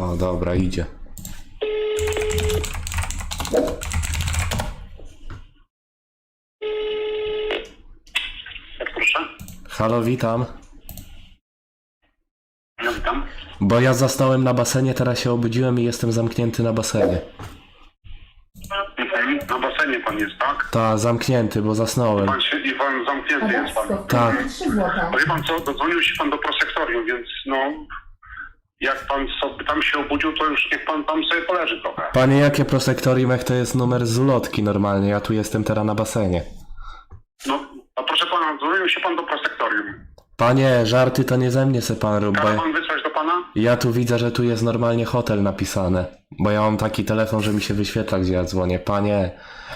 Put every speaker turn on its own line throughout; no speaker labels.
O, dobra, idzie.
Tak, proszę.
Halo, witam.
Ja witam.
Bo ja zasnąłem na basenie, teraz się obudziłem i jestem zamknięty na basenie.
Mhm. Na basenie pan jest, tak?
Ta, zamknięty, bo zasnąłem.
Pan się, I pan zamknięty jest pan.
Tak.
3 złota.
Wie pan co, dodzwonił się pan do prosektorium, więc no... Jak pan sobie tam się obudził, to już niech pan tam sobie poleży trochę.
Panie, jakie prosektorium, jak to jest numer z ulotki normalnie? Ja tu jestem teraz na basenie.
No, a proszę pana, dzwonił się pan do prosektorium.
Panie, żarty to nie ze mnie se pan rób, bo
Każe
ja,
pan wysłać pana?
ja tu widzę, że tu jest normalnie hotel napisane. Bo ja mam taki telefon, że mi się wyświetla, gdzie ja dzwonię. Panie,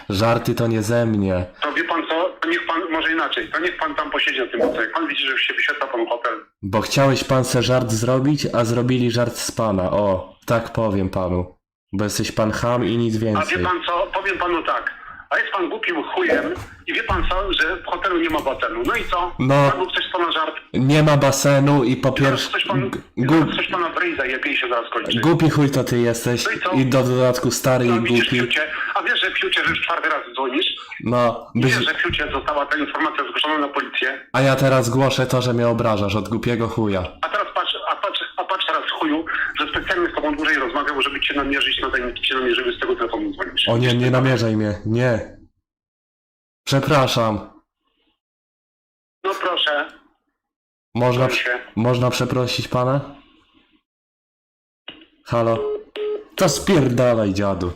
żarty to nie ze mnie.
To wie pan co, to niech pan, może inaczej, to niech pan tam posiedzi na tym hotelu. Jak pan widzi, że się wyświetla pan hotel,
Bo chciałeś pan se żart zrobić, a zrobili żart z pana. O, tak powiem panu. Bo jesteś pan ham i nic
A wie
więcej.
pan co, powiem panu tak, a jest pan głupim chujem i wie pan co, że w hotelu nie ma basenu. No i co?
No.
Pan coś pana żart.
Nie ma basenu i po pierwsze...
coś pan,
g-
zaraz
gu-
coś pana w ryj zajebie i się zaraz kończy.
Głupi chuj to ty jesteś
No i
i do dodatku stary
No,
i głupi.
Fiucie, a wiesz, że Fiucie, że już czwarty raz dzwonisz?
No, byś...
wiesz, że Fiucie została ta informacja zgłoszona na policję?
a ja teraz głoszę to, że mnie obrażasz od głupiego chuja.
A patrz, teraz chuju, że specjalnie z tobą dłużej rozmawiał, żeby cię namierzyć na tajniki cię namierzyły z tego telefonu dzwonisz.
O nie, nie namierzaj mnie, nie. Przepraszam.
No proszę,
Można,
Proszę
można przeprosić pana? Halo? To spierdalaj, dziadu.